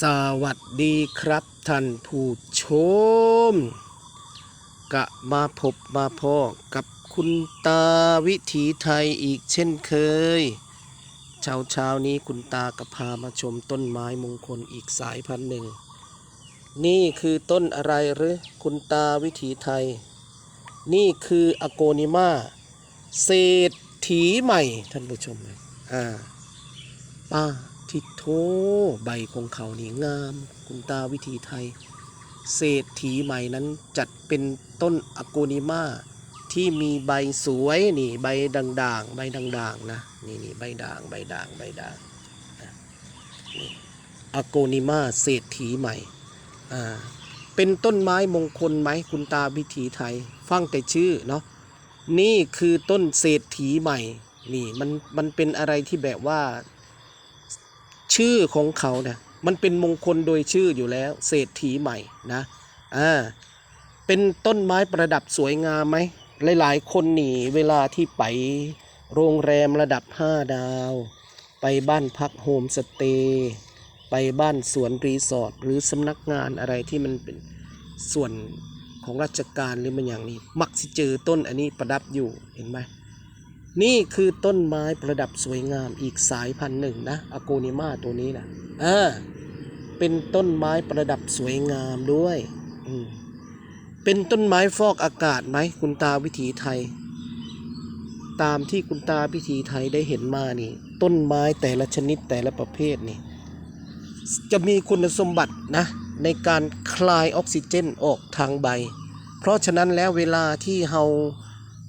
สวัสดีครับท่านผู้ชม กะมาพบมาพ่อกับคุณตาวิถีไทยอีกเช่นเคย เช้าเช้านี้คุณตาก็พามาชมต้นไม้มงคลอีกสายพันธุ์หนึ่ง นี่คือต้นอะไรหรือคุณตาวิถีไทย นี่คืออโกนิมาเศรษฐีใหม่ท่านผู้ชมอ่าป้า ทิโทใบของเขานี่งาม คุณตาวิธีไทย เศรษฐีใหม่นั้นจัดเป็นต้นอโกนิมาที่มีใบสวยนี่ใบด่างๆ ใบด่างๆนะนี่นี่ใบด่างใบด่างใบด่างนี่อโกนิมาเศรษฐีใหม่อ่าเป็นต้นไม้มงคลไหมคุณตาวิถีไทย ฟังแต่ชื่อเนาะนี่คือต้นเศรษฐีใหม่ นี่มันมันเป็นอะไรที่แบบว่า ชื่อของเขาเนี่ยมันเป็นมงคลโดยชื่ออยู่แล้ว เศรษฐีใหม่นะอ่าเป็นต้นไม้ประดับสวยงามไหมหลายๆ คนหนีเวลาที่ไปโรงแรมระดับ 5 ดาว ไปบ้านพักโฮมสเตย์ไปบ้านสวนรีสอร์ทหรือสำนักงานอะไรที่มันเป็นส่วนของราชการหรือมันอย่างนี้ มักสิเจอต้นอันนี้ประดับอยู่เห็นไหม นี่คือต้นไม้ประดับสวยงามอีกสายพันธุ์หนึ่งนะอโกนิมาตัวนี้นะเออเป็นต้นไม้ประดับสวยงามด้วยเป็นต้นไม้ฟอกอากาศไหมคุณตาวิถีไทย ตามที่คุณตาวิถีไทยได้เห็นมานี่ ต้นไม้แต่ละชนิดแต่ละประเภทนี่ จะมีคุณสมบัตินะ ในการคลายออกซิเจนออกทางใบ เพราะฉะนั้นแล้วเวลาที่เรา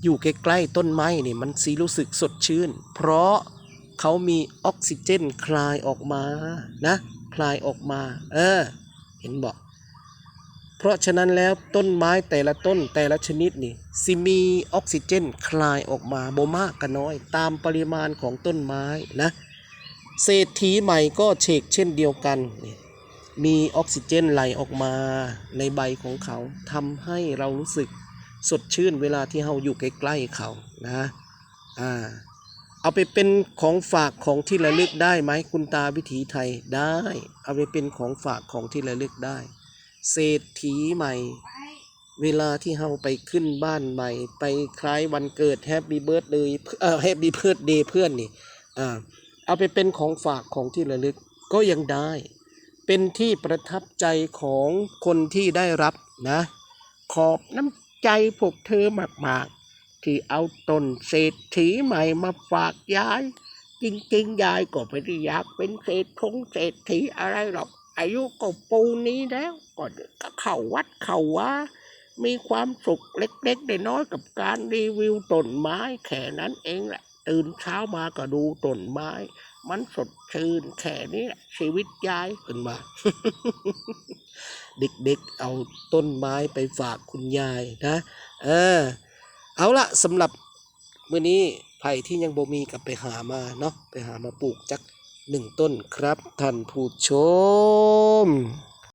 อยู่ใกล้ๆต้นไม้นี่มันสีรู้สึกสดชื่น เพราะเขามีออกซิเจนคลายออกมานะ คลายออกมา เออ เห็นบอกเพราะฉะนั้นแล้วต้นไม้แต่ละต้นแต่ละชนิดนี่สิมีออกซิเจนคลายออกมาบ่มากก็น้อย ตามปริมาณของต้นไม้นะเศรษฐีใหม่ก็เชกเช่นเดียวกันมีออกซิเจนไหลออกมาในใบของเขาทำให้เรารู้สึก สดชื่นเวลาที่เราอยู่ใกล้ๆเขานะอ่าเอาไปเป็นของฝากของที่ระลึกได้ไหมคุณตาวิถีไทยได้ เอาไปเป็นของฝากของที่ระลึกได้ เศรษฐีใหม่ เวลาที่เราไปขึ้นบ้านใหม่ ไปคล้ายวันเกิดแฮปปี้เบิร์ดเลยเอ่อแฮปปี้เบิร์ดเดย์เพื่อนนี่อ่าเอาไปเป็นของฝากของที่ระลึกก็ยังได้ เป็นที่ประทับใจของคนที่ได้รับนะ ขอบน้ำ ใจพวกเธอมากๆ ที่เอาต้นเศรษฐีใหม่มาฝากยาย จริงๆ ยายก็ไม่ได้อยากเป็นเศรษฐงเศรษฐีอะไรหรอก อายุก็ปูนี้แล้วก็เข้าวัดเข้าว่า มีความสุขเล็กๆน้อยๆกับการรีวิวต้นไม้แค่นั้นเองแหละตื่นเช้ามาก็ดูต้นไม้ มันสดชื่นแค่นี้แหละชีวิตยายขึ้นมา เด็กๆเอาต้นไม้ไปฝากคุณยายนะเออเอาละสำหรับมื้อนี้ไผ่ที่ยังบ่มีกับไปหามาเนาะไปหามาปลูกจักหนึ่งต้นครับท่านผู้ชม